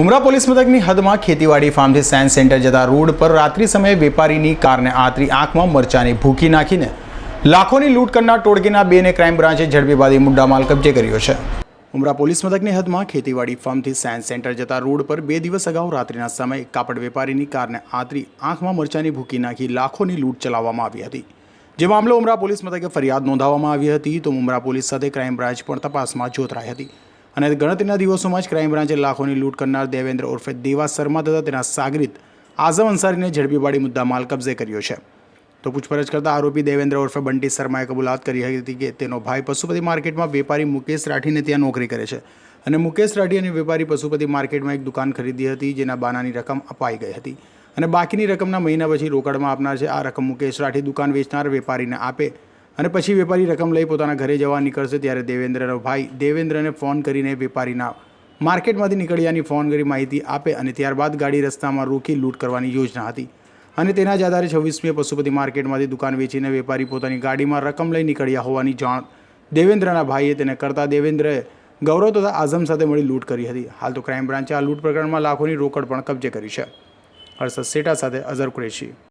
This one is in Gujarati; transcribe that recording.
ઉમરા પોલીસ મથકની હદમાં ખેતીવાડી ફાર્મથી સાયન્સ સેન્ટર જતા રોડ પર રાત્રિ સમયે વેપારીની કારને આતરી આંખમાં મરચાની ભૂકી નાખીને લાખોની લૂંટ કરનાર ટોળકીના બેને ક્રાઇમ બ્રાન્ચે ઝડપી બાંધી મુદ્દામાલ કબજે કર્યો છે. ઉમરા પોલીસ મથકની હદમાં ખેતીવાડી ફાર્મથી સાયન્સ સેન્ટર જતા રોડ પર બે દિવસ અગાઉ રાત્રિના સમયે કાપડ વેપારીની કારને આતરી આંખમાં મરચાની ભૂકી નાખી લાખોની લૂંટ ચલાવવામાં આવી હતી. જે મામલો ઉમરા પોલીસ મથકે ફરિયાદ નોંધાવવામાં આવી હતી તો ઉમરા પોલીસ સાથે ક્રાઇમ બ્રાન્ચ પણ તપાસમાં જોતરાઈ હતી. અને ગણતરીના દિવસોમાં જ ક્રાઇમ બ્રાન્ચે લાખોની લૂંટ કરનાર દેવેન્દ્ર ઉર્ફે દેવા શર્મા તથા તેના સાગરીત આઝમ અંસારીને ઝડપી પાડી મુદ્દા માલ કબજે કર્યો છે. તો પૂછપરછ કરતા આરોપી દેવેન્દ્ર ઉર્ફે બંટી શર્માએ કબૂલાત કરી હતી કે તેનો ભાઈ પશુપતિ માર્કેટમાં વેપારી મુકેશ રાઠીને ત્યાં નોકરી કરે છે. અને મુકેશ રાઠી અને વેપારી પશુપતિ માર્કેટમાં એક દુકાન ખરીદી હતી જેના બાનાની રકમ અપાઈ ગઈ હતી. અને બાકીની રકમના મહિના પછી રોકડમાં આપનાર છે આ રકમ મુકેશ રાઠી દુકાન વેચનાર વેપારીને આપે અને પછી વેપારી રકમ લઈ પોતાના ઘરે જવા નીકળશે ત્યારે દેવેન્દ્રનો ભાઈ દેવેન્દ્રને ફોન કરીને વેપારીના માર્કેટમાંથી નીકળ્યાની ફોન કરી માહિતી આપે અને ત્યારબાદ ગાડી રસ્તામાં રોકી લૂંટ કરવાની યોજના હતી. અને તેના જ આધારે છવ્વીસમીએ પશુપતિ માર્કેટમાંથી દુકાન વેચીને વેપારી પોતાની ગાડીમાં રકમ લઈ નીકળ્યા હોવાની જાણ દેવેન્દ્રના ભાઈએ તેને કરતા દેવેન્દ્રએ ગૌરવ તથા આઝમ સાથે મળી લૂંટ કરી હતી. હાલ તો ક્રાઇમ બ્રાન્ચે આ લૂંટ પ્રકરણમાં લાખોની રોકડ પણ કબજે કરી છે. હર્ષદ સેટા સાથે અઝર કુરેશી.